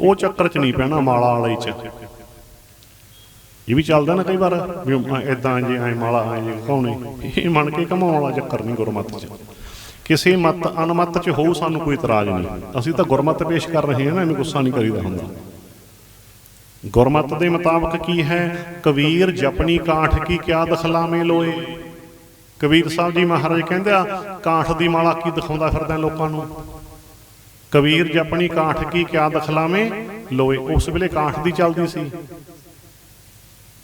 ਉਹ ਚੱਕਰ 'ਚ ਨਹੀਂ ਪੈਣਾ ਮਾਲਾ ਵਾਲੇ 'ਚ। ਇਹ ਵੀ ਚੱਲਦਾ ਨਾ ਕਈ ਵਾਰ ਵੀ ਇਦਾਂ ਜੇ ਐ ਮਾਲਾ ਐ ਜੇ ਕੌਣੇ ਇਹ ਮੰਨ ਕੇ ਕਮਾਉਣ ਵਾਲਾ ਚੱਕਰ ਨਹੀਂ ਗੁਰਮਤਿ 'ਚ। ਕਿਸੇ ਮਤ ਅਨਮਤ 'ਚ ਹੋਊ ਸਾਨੂੰ ਕੋਈ ਇਤਰਾਜ਼ ਨਹੀਂ। ਅਸੀਂ ਤਾਂ ਗੁਰਮਤਿ ਪੇਸ਼ ਕਰ ਰਹੇ ਹਾਂ ਨਾ, ਇਹਨੂੰ ਗੁੱਸਾ ਨਹੀਂ ਕਰੀਦਾ ਹੁੰਦਾ। ਗੁਰਮਤ ਦੇ ਮੁਤਾਬਕ ਕੀ ਹੈ? ਕਬੀਰ ਜਪਨੀ ਕਾਠ ਕੀ ਕਿਆ ਦਖਲਾਵੇਂ ਲੋਏ। ਕਬੀਰ ਸਾਹਿਬ ਜੀ ਮਹਾਰਾਜ ਕਹਿੰਦੇ ਆ, ਕਾਠ ਦੀ ਮਾਲਾ ਕੀ ਦਿਖਾਉਂਦਾ ਫਿਰਦਾ ਲੋਕਾਂ ਨੂੰ? ਕਬੀਰ ਜਪਣੀ ਕਾਠ ਕੀ ਕਿਆ ਦਖਲਾਵੇਂ? ਲੋਏ ਉਸ ਵੇਲੇ ਕਾਠ ਦੀ ਚੱਲਦੀ ਸੀ।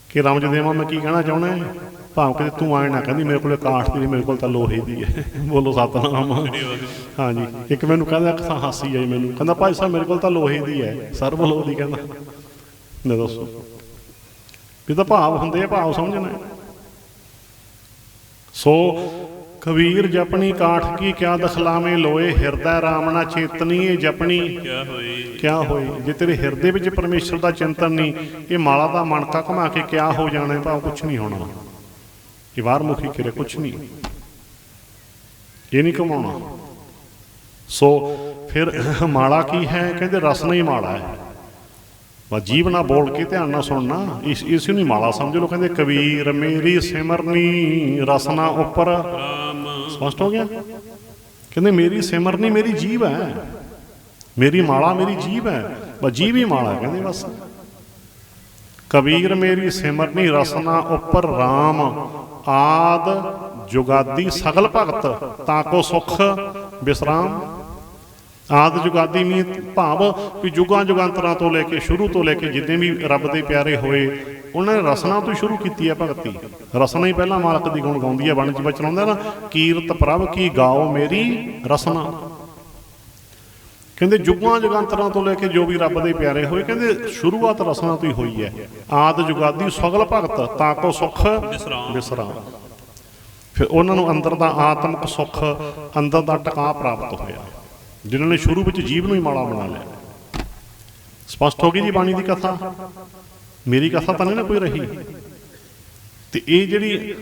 ਕਿ ਰਮਜ ਦੇਵਾਂ ਮੈਂ ਕੀ ਕਹਿਣਾ ਚਾਹੁੰਦਾ ਹੈ? ਭਾਵ ਕਿ ਤੂੰ ਆਏ ਨਾ ਕਹਿੰਦੀ, ਮੇਰੇ ਕੋਲੇ ਕਾਠ ਦੀ ਮੇਰੇ ਕੋਲ ਤਾਂ ਲੋਹੇ ਦੀ ਹੈ। ਬੋਲੋ ਸਤਨਾਮ। ਹਾਂਜੀ, ਇੱਕ ਮੈਨੂੰ ਕਹਿੰਦਾ, ਇੱਕ ਤਾਂ ਹਾਸੀ ਆਈ ਮੈਨੂੰ। ਕਹਿੰਦਾ, ਭਾਈ ਸਾਹਿਬ, ਮੇਰੇ ਕੋਲ ਤਾਂ ਲੋਹੇ ਦੀ ਹੈ। ਸਰਬ ਲੋਹ ਦੀ ਕਹਿੰਦਾ। ਨੇ ਦੱਸੋ। ਵੀ ਤਾਂ ਭਾਵ ਹੁੰਦੇ ਆ, ਭਾਵ ਸਮਝਣਾ ਸੋ ਕਬੀਰ ਜਪਣੀ ਕਾਠ ਕੀ ਕਿਆ ਦਖਲਾਵੇਂ ਲੋਏ ਹਿਰਦੈ ਰਾਮਣਾ ਚੇਤਨੀ ਜਪਣੀ। ਕਿਆ ਹੋਈ? ਕਿਆ ਹੋਏ ਜੇ ਤੇਰੇ ਹਿਰਦੇ ਵਿੱਚ ਪਰਮੇਸ਼ਰ ਦਾ ਚਿੰਤਨ ਨਹੀਂ ਇਹ ਮਾਲਾ ਦਾ ਮਣਕਾ ਘੁਮਾ ਕੇ ਕਿਆ ਹੋ ਜਾਣਾ ਭਾਵੇਂ ਕੁਝ ਨਹੀਂ ਹੋਣਾ। ਇਹ ਬਾਹਰ ਮੁਖੀ ਕਿਰੇ ਕੁਝ ਨਹੀਂ। ਇਹ ਨਹੀਂ ਕਮਾਉਣਾ। ਸੋ ਫਿਰ ਮਾਲਾ ਕੀ ਹੈ? ਕਹਿੰਦੇ ਰਸਨਾ ਹੀ ਮਾਲਾ ਹੈ। ਬਸ ਜੀਵ ਨਾ ਬੋਲ ਕੇ ਧਿਆਨ ਨਾਲ ਸੁਣਨਾ। ਇਸ ਇਸ ਨੂੰ ਹੀ ਮਾਲਾ ਸਮਝ ਲਓ। ਕਹਿੰਦੇ ਕਬੀਰ ਮੇਰੀ ਸਿਮਰਨੀ ਰਸਨਾ ਉੱਪਰ। ਸਪਸ਼ਟ ਹੋ ਗਿਆ। ਕਹਿੰਦੇ, ਮੇਰੀ ਸਿਮਰਨੀ ਮੇਰੀ ਜੀਵ ਹੈ। ਮੇਰੀ ਮਾਲਾ ਮੇਰੀ ਜੀਵ ਹੈ। ਬਸ ਜੀਵ ਹੀ ਮਾਲਾ ਕਹਿੰਦੇ ਬਸ। ਕਬੀਰ, ਮੇਰੀ ਸਿਮਰਨੀ ਰਸਨਾ ਉੱਪਰ RAM ਆਦ ਜੁਗਾਦੀ ਸਗਲ ਭਗਤ, ਤਾਂ ਕੋ ਸੁਖ ਵਿਸਰਾਮ ਆਦ ਜੁਗਾਦੀ ਮੀ ਭਾਵ ਵੀ ਜੁਗਾਂ ਜੁਗਾਂਤਰਾਂ ਤੋਂ ਲੈ ਕੇ ਸ਼ੁਰੂ ਤੋਂ ਲੈ ਕੇ ਜਿੰਨੇ ਵੀ ਰੱਬ ਦੇ ਪਿਆਰੇ ਹੋਏ ਉਹਨਾਂ ਨੇ ਰਸਨਾ ਤੋਂ ਸ਼ੁਰੂ ਕੀਤੀ ਹੈ ਭਗਤੀ ਰਸਨਾ ਹੀ ਪਹਿਲਾਂ ਮਾਲਕ ਦੀ ਗੁਣ ਗਾਉਂਦੀ ਹੈ ਬਣ ਚ ਬਚਨ ਆਉਂਦਾ ਨਾ ਕੀਰਤ ਪ੍ਰਭ ਕੀ ਗਾਓ ਮੇਰੀ ਰਸਨਾ। ਕਹਿੰਦੇ ਜੁਗਾਂ ਜੁਗਾਂਤਰਾਂ ਤੋਂ ਲੈ ਕੇ ਜੋ ਵੀ ਰੱਬ ਦੇ ਪਿਆਰੇ ਹੋਏ ਕਹਿੰਦੇ ਸ਼ੁਰੂਆਤ ਰਸਨਾ ਤੋਂ ਹੀ ਹੋਈ ਹੈ। ਆਦ ਜੁਗਾਦੀ ਸਗਲ ਭਗਤ ਤਾਂ ਕੋ ਸੁਖ। ਵਿਸਰਾਮ ਫਿਰ ਉਹਨਾਂ ਨੂੰ ਅੰਦਰ ਦਾ ਆਤਮਿਕ ਸੁੱਖ ਅੰਦਰ ਦਾ ਟਿਕਾ ਪ੍ਰਾਪਤ ਹੋਇਆ। ਜਿਨ੍ਹਾਂ ਨੇ ਸ਼ੁਰੂ ਵਿੱਚ ਜੀਵ ਨੂੰ ਹੀ ਮਾੜਾ ਬਣਾ ਲਿਆ। ਸਪਸ਼ਟ ਹੋ ਗਈ ਜੀ ਬਾਣੀ ਦੀ ਕਥਾ। ਮੇਰੀ ਕਥਾ ਤਾਂ ਨਹੀਂ ਨਾ ਕੋਈ ਰਹੀ। ਤੇ ਇਹ ਜਿਹੜੀ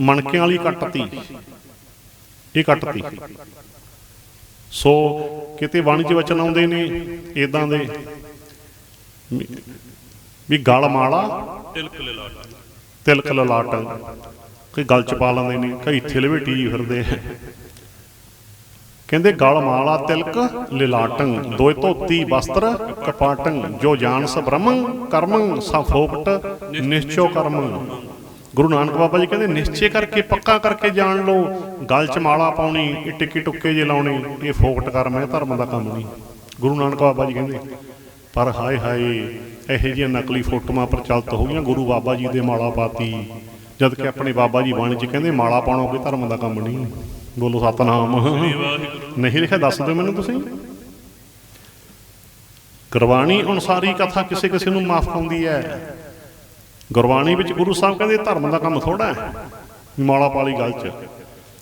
ਮਣਕਿਆਂ ਵਾਲੀ ਕੱਟਤੀ ਇਹ ਕੱਟਤੀ ਸੋ ਕਿਤੇ ਬਾਣੀ 'ਚ ਵਚਨ ਆਉਂਦੇ ਨੇ ਇਦਾਂ ਦੇ ਵੀ- ਗਲ ਮਾਲਾ ਤਿਲਕ ਲਲਾਟ ਤਿਲਕ ਲਲਾਟੰ। ਕਈ ਗਲ ਚ ਪਾ ਲੈਂਦੇ ਨੇ, ਕਈ ਇੱਥੇ ਲਵੇਟੀ ਫਿਰਦੇ ਆ। ਕਹਿੰਦੇ ਗਲ ਮਾਲਾ ਤਿਲਕ, ਲਿਲਾਟੰ, ਦੋਇ ਧੋਤੀ ਵਸਤਰ, ਕਪਾਟੰ, ਜੋ ਜਾਣਸ ਬ੍ਰਹਮੰ ਕਰਮੰ ਸਾ ਨਿਸ਼ਚੋ ਕਰਮੰ। ਗੁਰੂ ਨਾਨਕ ਬਾਬਾ ਜੀ ਕਹਿੰਦੇ, ਨਿਸ਼ਚੇ ਕਰਕੇ, ਪੱਕਾ ਕਰਕੇ ਜਾਣ ਲਓ। ਗਲ ਚ ਮਾਲਾ ਪਾਉਣੀ ਇਹ ਟਿੱਕੀ ਟੁੱਕੇ ਜੇ ਲਾਉਣੇ, ਇਹ ਫੋਕਟ ਕਰਮ ਹੈ, ਧਰਮ ਦਾ ਕੰਮ ਨਹੀਂ। ਗੁਰੂ ਨਾਨਕ ਬਾਬਾ ਜੀ ਕਹਿੰਦੇ, ਪਰ ਹਾਏ ਹਾਏ, ਇਹੋ ਜਿਹੀਆਂ ਨਕਲੀ ਫੋਟੋਆਂ ਪ੍ਰਚਲਿਤ ਹੋ ਗਈਆਂ, ਗੁਰੂ ਬਾਬਾ ਜੀ ਦੇ ਮਾਲਾ ਪਾਤੀ। ਜਦ ਕਿ ਆਪਣੇ ਬਾਬਾ ਜੀ ਬਾਣੀ ਚ ਕਹਿੰਦੇ, ਮਾਲਾ ਪਾਉਣਾ ਕੋਈ ਧਰਮ ਦਾ ਕੰਮ ਨਹੀਂ। ਬੋਲੋ ਸਤਨਾਮ ਨਹੀਂ ਲਿਖਿਆ ਦੱਸ ਦਿਓ ਮੈਨੂੰ ਤੁਸੀਂ। ਗੁਰਬਾਣੀ ਅਨੁਸਾਰੀ ਕਥਾ ਕਿਸੇ ਕਿਸੇ ਨੂੰ ਮਾਫ ਪਾਉਂਦੀ ਹੈ। ਗੁਰਬਾਣੀ ਵਿੱਚ ਗੁਰੂ ਸਾਹਿਬ ਕਹਿੰਦੇ ਧਰਮ ਦਾ ਕੰਮ ਥੋੜਾ ਹੈ ਮਾਲਾ ਪਾਲੀ ਗੱਲ ਚ।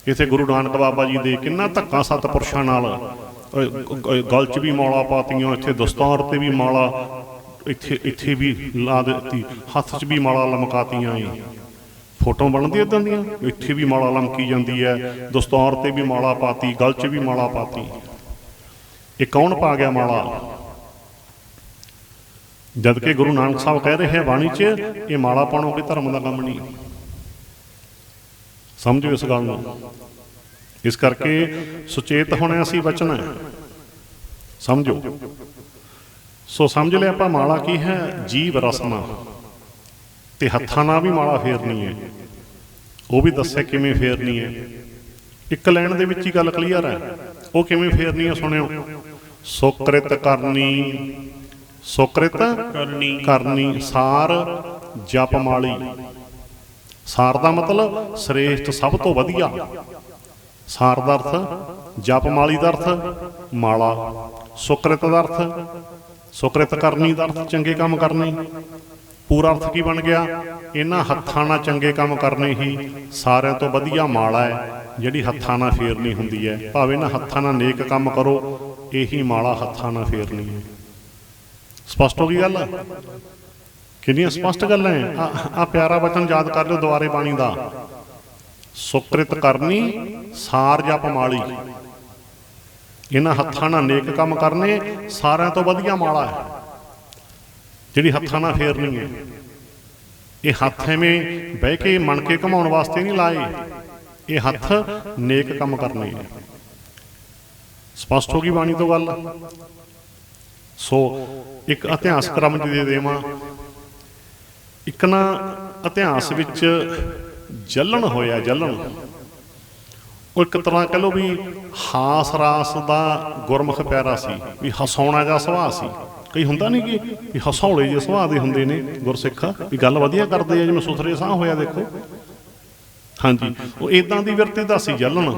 ਇਥੇ ਗੁਰੂ ਨਾਨਕ ਬਾਬਾ ਜੀ ਦੇ ਕਿੰਨਾ ਧੱਕਾ ਸਤਪੁਰਸ਼ਾਂ ਨਾਲ ਅਹ, ਗਲ ਚ ਵੀ ਮਾਲਾ ਪਾਤੀਆਂ ਇੱਥੇ ਦਸਤਾਰ ਤੇ ਵੀ ਮਾਲਾ ਇੱਥੇ ਇੱਥੇ ਵੀ ਲਾ ਦਿੱਤੀ ਹੱਥ 'ਚ ਵੀ ਮਾਲਾ ਲਮਕਾਤੀਆਂ ਏ ਫੋਟੋ ਬਣਦੀ ਇਦਾਂ ਦੀਆਂ ਇੱਥੇ ਵੀ ਮਾਲਾ ਲਮਕੀ ਜਾਂਦੀ ਹੈ, ਦਸਤਾਰ ਤੇ ਵੀ ਮਾਲਾ ਪਾਤੀ, ਗਲ 'ਚ ਵੀ ਮਾਲਾ ਪਾਤੀ। ਇਹ ਕੌਣ ਪਾ ਗਿਆ ਮਾਲਾ? ਜਦ ਕਿ ਗੁਰੂ ਨਾਨਕ ਸਾਹਿਬ ਕਹਿ ਰਹੇ ਹੈ, ਬਾਣੀ 'ਚ ਇਹ ਮਾਲਾ ਪਾਉਣਾ ਕੋਈ ਧਰਮ ਦਾ ਕੰਮ ਨਹੀਂ। ਸਮਝੋ ਇਸ ਗੱਲ ਨੂੰ। ਇਸ ਕਰਕੇ ਸੁਚੇਤ ਹੋਣਾ ਅਸੀਂ ਬਚਣਾ ਸਮਝੋ। ਸੋ ਸਮਝ ਲਿਆ ਆਪਾਂ ਮਾਲਾ ਕੀ ਹੈ? ਜੀਵ ਰਸਨਾ। ਤੇ ਹੱਥਾਂ ਨਾਲ ਵੀ ਮਾਲਾ ਫੇਰਨੀ ਹੈ। ਉਹ ਵੀ ਦੱਸਿਆ ਕਿਵੇਂ ਫੇਰਨੀ ਹੈ। ਇੱਕ ਲਾਈਨ ਦੇ ਵਿੱਚ ਹੀ ਗੱਲ ਕਲੀਅਰ ਹੈ। ਉਹ ਕਿਵੇਂ ਫੇਰਨੀ ਹੈ ਸੁਣਿਓ। ਸੁਕ੍ਰਿਤ ਕਰਨੀ ਸੁਕ੍ਰਿਤ ਕਰਨੀ ਕਰਨੀ ਸਾਰ ਜਪ ਮਾਲੀ। ਸਾਰ ਦਾ ਮਤਲਬ ਸ੍ਰੇਸ਼ਟ ਸਭ ਤੋਂ ਵਧੀਆ। ਸਾਰ ਦਾ ਅਰਥ ਜਪ ਮਾਲੀ ਦਾ ਅਰਥ ਮਾਲਾ। ਸੁਕ੍ਰਿਤ ਦਾ ਅਰਥ ਸੁਕ੍ਰਿਤ ਕਰਨੀ ਦਾ ਅਰਥ ਚੰਗੇ ਕੰਮ ਕਰਨੇ। ਪੂਰਾ ਅਰਥ ਕੀ ਬਣ ਗਿਆ? ਇਹਨਾਂ ਹੱਥਾਂ ਨਾਲ ਚੰਗੇ ਕੰਮ ਕਰਨੇ ਹੀ ਸਾਰਿਆਂ ਤੋਂ ਵਧੀਆ ਮਾਲਾ ਹੈ, ਜਿਹੜੀ ਹੱਥਾਂ ਨਾਲ ਫੇਰਨੀ ਹੁੰਦੀ ਹੈ। ਭਾਵੇਂ ਨਾ ਹੱਥਾਂ ਨਾਲ ਨੇਕ ਕੰਮ ਕਰੋ, ਇਹੀ ਮਾਲਾ ਹੱਥਾਂ ਨਾਲ ਫੇਰਨੀ ਹੈ। ਸਪਸ਼ਟ ਹੋ ਗਈ ਗੱਲ? ਕਿੰਨੀਆਂ ਸਪਸ਼ਟ ਗੱਲਾਂ ਆ ਆ ਪਿਆਰਾ ਬਚਨ ਯਾਦ ਕਰ ਲਿਓ ਦੁਆਰੇ ਬਾਣੀ ਦਾ। ਸੁਕ੍ਰਿਤ ਕਰਨੀ, ਸਾਰ ਜਪ ਮਾਲੀ। ਇਹਨਾਂ ਹੱਥਾਂ ਨਾਲ ਨੇਕ ਕੰਮ ਕਰਨੇ ਸਾਰਿਆਂ ਤੋਂ ਵਧੀਆ ਮਾਲਾ ਹੈ। ਜਿਹੜੀ ਹੱਥਾਂ ਨਾਲ ਫੇਰਨੀ ਹੈ। ਇਹ ਹੱਥ ਐਵੇਂ ਬਹਿ ਕੇ ਮਣ ਕੇ ਘਮਾਉਣ ਵਾਸਤੇ ਨਹੀਂ ਲਾਏ। ਇਹ ਹੱਥ ਨੇਕ ਕੰਮ ਕਰਨੇ ਨੇ ਸਪਸ਼ਟ ਹੋ ਗਈ ਬਾਣੀ ਤੋਂ ਗੱਲ। ਸੋ ਇੱਕ ਇਤਿਹਾਸ ਕ੍ਰਮ ਜੀ ਦੇ ਦੇਵਾਂ। ਇੱਕ ਨਾ ਇਤਿਹਾਸ ਵਿੱਚ ਜਲਣ ਹੋਇਆ ਜਲਣ। ਉਹ ਇੱਕ ਤਰ੍ਹਾਂ ਕਹ ਲਓ ਵੀ ਹਾਸ ਰਾਸ ਦਾ ਗੁਰਮੁਖ ਪਿਆਰਾ ਸੀ, ਵੀ ਹਸਾਉਣਾ ਦਾ ਸੁਭਾਅ ਸੀ। ਕਈ ਹੁੰਦਾ ਨਹੀਂ ਕਿ ਵੀ ਹਸੌਲੇ ਜੇ ਸੁਭਾਅ ਦੇ ਹੁੰਦੇ ਨੇ ਗੁਰਸਿੱਖ, ਵੀ ਗੱਲ ਵਧੀਆ ਕਰਦੇ ਆ, ਜਿਵੇਂ ਸੁਥਰੇ ਸਾਹ ਹੋਇਆ ਦੇਖੋ। ਹਾਂਜੀ, ਉਹ ਇਦਾਂ ਦੀ ਵਿਰਤੀ ਦਾ ਸੀ ਜਲਣ।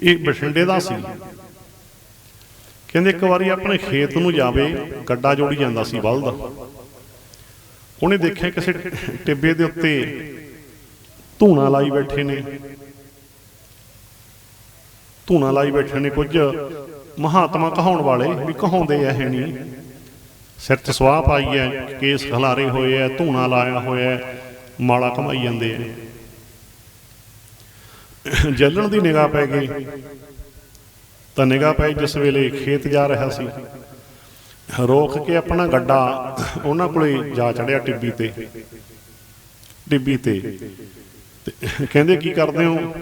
ਇਹ ਬਠਿੰਡੇ ਦਾ ਸੀ। ਕਹਿੰਦੇ ਇੱਕ ਵਾਰੀ ਆਪਣੇ ਖੇਤ ਨੂੰ ਜਾਵੇ, ਗੱਡਾ ਜੋੜੀ ਜਾਂਦਾ ਸੀ ਬਲਦ। ਉਹਨੇ ਦੇਖਿਆ ਕਿਸੇ ਟਿੱਬੇ ਦੇ ਉੱਤੇ ਧੂਣਾ ਲਾਈ ਬੈਠੇ ਨੇ। ਧੂਣਾ ਲਾਈ ਬੈਠੇ ਨੇ ਕੁਝ। ਮਹਾਤਮਾ ਕਹਾਉਣ ਵਾਲੇ ਵੀ ਕਹਾਉਂਦੇ ਐ ਹੈ ਨਹੀਂ ਸਿਰ 'ਚ ਸਵਾਹ ਪਾਈ ਐ ਕੇਸ ਖਲਾਰੇ ਹੋਏ ਐ ਧੂਣਾ ਲਾਇਆ ਹੋਇਆ ਐ, ਮਾਲਾ ਕਮਾਈ ਜਾਂਦੇ ਐ। ਜਲਣ ਦੀ ਨਿਗਾਹ ਪੈ ਗਈ। ਤਾਂ ਨਿਗਾਹ ਪਈ ਜਿਸ ਵੇਲੇ ਖੇਤ ਜਾ ਰਿਹਾ ਸੀ। ਰੋਕ ਕੇ ਆਪਣਾ ਗੱਡਾ ਉਹਨਾਂ ਕੋਲੇ ਜਾ ਚੜਿਆ ਟਿੱਬੀ ਤੇ। ਟਿੱਬੀ ਤੇ। ਤੇ ਕਹਿੰਦੇ ਕੀ ਕਰਦੇ ਹੋ?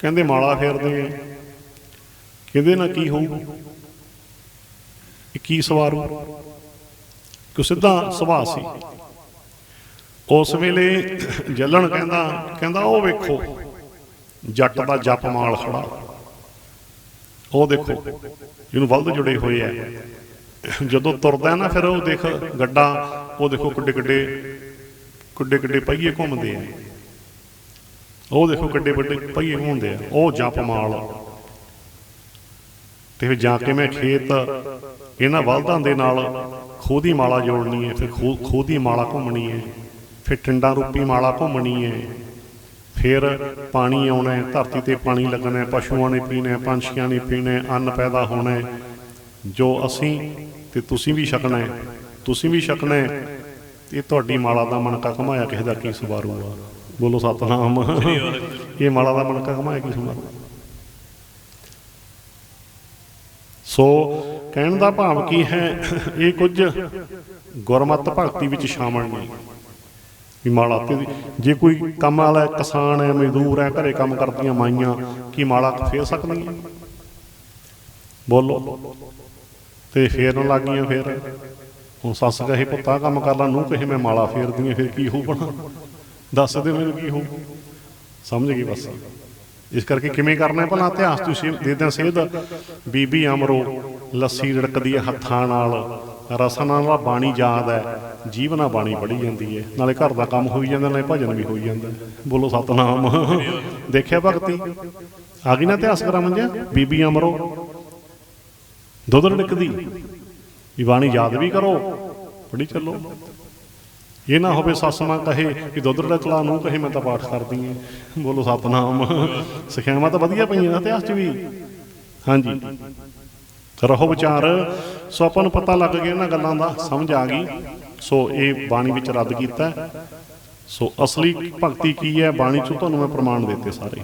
ਕਹਿੰਦੇ ਮਾਲਾ ਫੇਰਦੇ ਆ ਕਹਿੰਦੇ ਨਾਲ ਕੀ ਹੋਊ ਇਹ ਕੀ ਸਵਾਰੂ ਕਿ ਸਿੱਧਾ ਸੁਭਾਅ ਸੀ। ਉਸ ਵੇਲੇ ਜੱਲਣ ਕਹਿੰਦਾ ਕਹਿੰਦਾ, ਉਹ ਵੇਖੋ, ਜੱਟ ਦਾ ਜਪ ਮਾਲ ਖੜਾ। ਉਹ ਦੇਖੋ, ਜਿਹਨੂੰ ਬਲਦ ਜੁੜੇ ਹੋਏ ਆ। ਜਦੋਂ ਤੁਰਦਾ ਨਾ ਫਿਰ ਉਹ ਦੇਖ ਗੱਡਾ, ਉਹ ਦੇਖੋ ਕਿੱਡੇ ਕਿੱਡੇ ਕਿੱਡੇ ਕਿੱਡੇ ਪਹੀਏ ਘੁੰਮਦੇ ਆ। ਉਹ ਦੇਖੋ ਕਿੱਡੇ ਵੱਡੇ ਪਹੀਏ ਘੁੰਮਦੇ ਆ। ਉਹ ਜਪ ਮਾਲ ਤੇ ਫਿਰ ਜਾ ਕੇ ਮੈਂ ਖੇਤ ਇਹਨਾਂ ਬਲਦਾਂ ਦੇ ਨਾਲ ਖੂਹ ਦੀ ਮਾਲਾ ਜੋੜਨੀ ਹੈ ਫਿਰ ਖੂਹ ਖੂਹ ਦੀ ਮਾਲਾ ਘੁੰਮਣੀ ਹੈ ਫਿਰ ਟਿੰਡਾਂ ਰੂਪੀ ਮਾਲਾ ਘੁੰਮਣੀ ਹੈ ਫਿਰ ਪਾਣੀ ਆਉਣਾ ਹੈ ਧਰਤੀ ਤੇ ਪਾਣੀ ਲੱਗਣਾ ਹੈ ਪਸ਼ੂਆਂ ਨੇ ਪੀਣਾ ਹੈ ਪੰਛੀਆਂ ਨੇ ਪੀਣਾ ਹੈ ਅੰਨ ਪੈਦਾ ਹੋਣਾ ਹੈ ਜੋ ਅਸੀਂ ਤੇ ਤੁਸੀਂ ਵੀ ਛਕਣਾ ਹੈ ਤੁਸੀਂ ਵੀ ਛਕਣਾ ਹੈ ਇਹ ਤੁਹਾਡੀ ਮਾਲਾ ਦਾ ਮਣਕਾ ਕਮਾਇਆ ਕਿਸੇ ਦਾ ਕੀ ਸਵਾਰੂਗਾ ਬੋਲੋ ਸਤਨਾਮ। ਇਹ ਮਾਲਾ ਦਾ ਮਣਕਾ ਕਮਾਇਆ ਕੀ ਸਵਾਰੂਗਾ ਸੋ ਕਹਿਣ ਦਾ ਭਾਵ ਕੀ ਹੈ, ਇਹ ਕੁਝ ਗੁਰਮਤ ਭਗਤੀ ਵਿੱਚ ਸ਼ਾਮਲ ਨਹੀਂ ਵੀ ਮਾਲਾ ਤੇ ਜੇ ਕੋਈ ਕੰਮ ਵਾਲਾ ਕਿਸਾਨ ਹੈ, ਮਜ਼ਦੂਰ ਹੈ, ਘਰੇ ਕੰਮ ਕਰਦੀਆਂ ਮਾਈਆਂ, ਕੀ ਮਾਲਾ ਫੇਰ ਸਕਦੀਆਂ? ਬੋਲੋ। ਤੇ ਫੇਰਨ ਲੱਗੀਆਂ ਫੇਰ। ਹੁਣ ਸੱਸ ਕਹੇ, ਪੁੱਤਾ, ਕੰਮ ਕਰ ਲਾ ਨੂੰ ਕਹੇ, ਮੈਂ ਮਾਲਾ ਫੇਰਦੀ ਹਾਂ ਫਿਰ ਕੀ ਹੋਊ ਬਣਾ ਦੱਸ ਦੇ ਮੈਨੂੰ ਕੀ ਹੋਊ। ਸਮਝ ਗਈ ਬਸ। ਇਸ ਕਰਕੇ ਕਿਵੇਂ ਕਰਨਾ ਹੈ? ਭਲਾ ਇਤਿਹਾਸ ਤੁਸੀਂ ਦੇ ਦਿਆਂ ਸੇਧ। ਬੀਬੀ ਅਮਰੋ ਲੱਸੀ ਰੜਕਦੀ ਹੈ ਹੱਥਾਂ ਨਾਲ। ਰਸਨਾ ਨਾਲ ਬਾਣੀ ਯਾਦ ਹੈ। ਜੀਵਨਾ ਬਾਣੀ ਪੜੀ ਜਾਂਦੀ ਹੈ। ਨਾਲੇ ਘਰ ਦਾ ਕੰਮ ਹੋਈ ਜਾਂਦਾ, ਨਾਲੇ ਭਜਨ ਵੀ ਹੋਈ ਜਾਂਦਾ। ਬੋਲੋ ਸਤਨਾਮ। ਦੇਖਿਆ ਭਗਤੀ? ਆ ਗਈ ਨਾ ਇਤਿਹਾਸ ਕਰਾਵਾਂ ਜੀ ਬੀਬੀ ਅਮਰੋ। ਦੁੱਧ ਰੜਕਦੀ। ਵੀ ਬਾਣੀ ਯਾਦ ਵੀ ਕਰੋ। ਪੜੀ ਚੱਲੋ। ਇਹ ਨਾ ਹੋਵੇ ਸੱਸ ਮਾਂ ਕਹੇ ਕਿ ਦੁੱਧ ਰੜਕਲਾ ਨੂੰ ਕਹੇ, ਮੈਂ ਤਾਂ ਪਾਠ ਕਰਦੀ ਹਾਂ ਬੋਲੋ ਸਤਨਾਮ। ਸਿੱਖਿਆਵਾਂ ਤਾਂ ਵਧੀਆ ਪਈਆਂ, ਇਤਿਹਾਸ 'ਚ ਵੀ। ਹਾਂਜੀ। ਰਹੋ ਵਿਚਾਰ। ਸੋ ਆਪਾਂ ਨੂੰ ਪਤਾ ਲੱਗ ਗਿਆ ਇਹਨਾਂ ਗੱਲਾਂ ਦਾ, ਸਮਝ ਆ ਗਈ। ਸੋ ਇਹ ਬਾਣੀ ਵਿੱਚ ਰੱਦ ਕੀਤਾ। ਸੋ ਅਸਲੀ ਭਗਤੀ ਕੀ ਹੈ? ਬਾਣੀ ਚੋਂ ਤੁਹਾਨੂੰ ਮੈਂ ਪ੍ਰਮਾਣ ਦਿੱਤੇ ਸਾਰੇ।